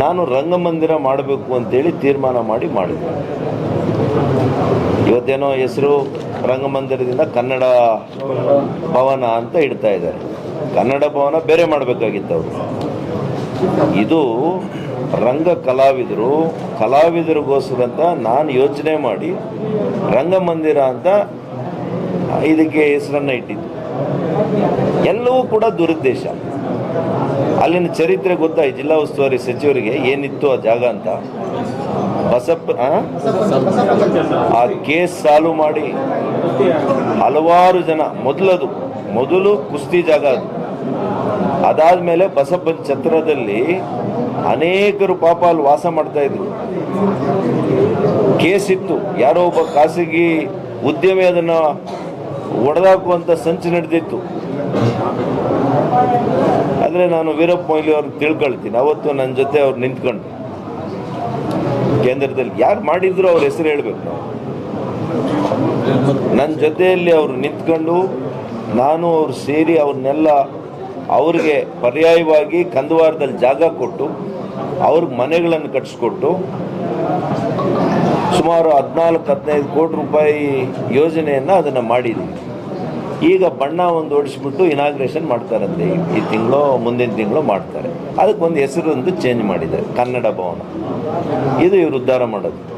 ನಾನು ರಂಗಮಂದಿರ ಮಾಡಬೇಕು ಅಂತೇಳಿ ತೀರ್ಮಾನ ಮಾಡಿ ಮಾಡಿದೆ ಇವತ್ತೇನೋ ಹೆಸರು ರಂಗಮಂದಿರದಿಂದ ಕನ್ನಡ ಭವನ ಅಂತ ಇಡ್ತಾ ಇದ್ದಾರೆ. ಕನ್ನಡ ಭವನ ಬೇರೆ ಮಾಡಬೇಕಾಗಿತ್ತು ಅವರು. ಇದು ರಂಗ ಕಲಾವಿದರು ಕಲಾವಿದರಿಗೋಸ್ಕರ ಅಂತ ನಾನು ಯೋಚನೆ ಮಾಡಿ ರಂಗಮಂದಿರ ಅಂತ ಇದಕ್ಕೆ ಹೆಸರನ್ನು ಇಟ್ಟಿದ್ದು. ಎಲ್ಲವೂ ಕೂಡ ದುರುದ್ದೇಶ. ಅಲ್ಲಿನ ಚರಿತ್ರೆ ಗೊತ್ತಾയി ಜಿಲ್ಲಾ ಉಸ್ತುವಾರಿ ಸಚಿವರಿಗೆ? ಏನಿತ್ತು ಆ ಜಾಗ ಅಂತ? ಬಸಪ್ಪ ಆ? ಕೇಸ್ ಸಾಲ್ವ್ ಮಾಡಿ ಹಲವಾರು ಜನ, ಮೊದಲದು, ಮೊದಲು ಕುಸ್ತಿ ಜಾಗ ಅದು. ಅದಾದ್ಮೇಲೆ ಬಸಪ್ಪನ ಛತ್ರದಲ್ಲಿ ಅನೇಕರು ಪಾಪ ಅಲ್ಲಿ ವಾಸ ಮಾಡ್ತಾ ಇದ್ರು. ಕೇಸ್ ಇತ್ತು. ಯಾರೋ ಒಬ್ಬ ಖಾಸಗಿ ಉದ್ಯಮಿ ಅದನ್ನ ಒಡೆದಾಕುವಂತ ಸಂಚು ನಡೆದಿತ್ತು. ಆದರೆ ನಾನು ವೀರಪ್ಪ ಮೊಯ್ಲಿ ಅವ್ರಿಗೆ ತಿಳ್ಕೊಳ್ತೀನಿ. ಅವತ್ತು ನನ್ನ ಜೊತೆ ಅವ್ರು ನಿಂತ್ಕೊಂಡು ಕೇಂದ್ರದಲ್ಲಿ ಯಾರು ಮಾಡಿದ್ರು ಅವ್ರ ಹೆಸರು ಹೇಳಬೇಕು ನನ್ನ ಜೊತೆಯಲ್ಲಿ ಅವರು ನಿಂತ್ಕೊಂಡು ನಾನು ಅವ್ರು ಸೇರಿ ಅವ್ರನ್ನೆಲ್ಲ ಅವ್ರಿಗೆ ಪರ್ಯಾಯವಾಗಿ ಕಂದವಾರದಲ್ಲಿ ಜಾಗ ಕೊಟ್ಟು ಅವ್ರಿಗೆ ಮನೆಗಳನ್ನು ಕಟ್ಟಿಸ್ಕೊಟ್ಟು ಸುಮಾರು ಹದಿನಾಲ್ಕು ಹದಿನೈದು ಕೋಟಿ ರೂಪಾಯಿ ಯೋಜನೆಯನ್ನು ಅದನ್ನು ಮಾಡಿದ್ದೀವಿ ಈಗ ಬಣ್ಣ ಒಂದು ಓಡಿಸ್ಬಿಟ್ಟು ಇನಾಗ್ರೇಷನ್ ಮಾಡ್ತಾರಂತೆ. ಈ- ತಿಂಗಳು, ಮುಂದಿನ ತಿಂಗಳು ಮಾಡ್ತಾರೆ. ಅದಕ್ಕೊಂದು ಹೆಸರು ಒಂದು ಚೇಂಜ್ ಮಾಡಿದ್ದಾರೆ. ಕನ್ನಡ ಭವನ. ಇದು ಇವರು ಉದ್ಧಾರ ಮಾಡೋದು.